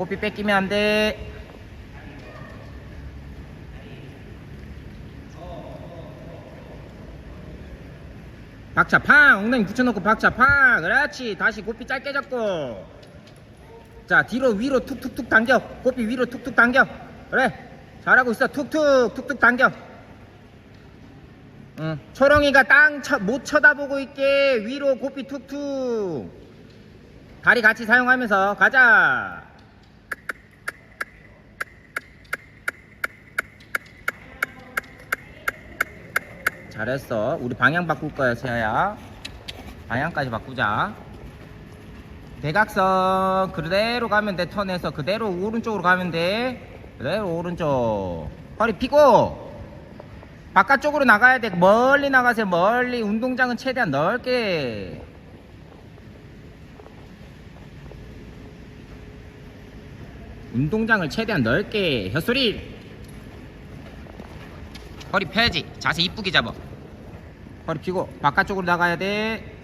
고삐 뺏기면 안 돼. 박차 팡! 엉덩이 붙여놓고 박차 팡! 그렇지. 다시 고삐 짧게 잡고. 자, 뒤로 위로 툭툭툭 당겨. 고삐 위로 툭툭 당겨. 그래. 잘하고 있어. 툭툭 툭툭 당겨. 응. 초롱이가 땅 못 쳐다보고 있게 위로 고삐 툭툭. 다리 같이 사용하면서 가자. 잘했어. 우리 방향 바꿀 거야, 세아야. 방향까지 바꾸자. 대각선 그대로 가면 돼. 턴에서 그대로 오른쪽으로 가면 돼. 그대로 오른쪽. 허리 피고. 바깥쪽으로 나가야 돼. 멀리 나가세요. 멀리. 운동장은 최대한 넓게. 운동장을 최대한 넓게. 혀소리. 허리 펴야지. 자세 이쁘게 잡아. 허리 펴고 바깥쪽으로 나가야 돼.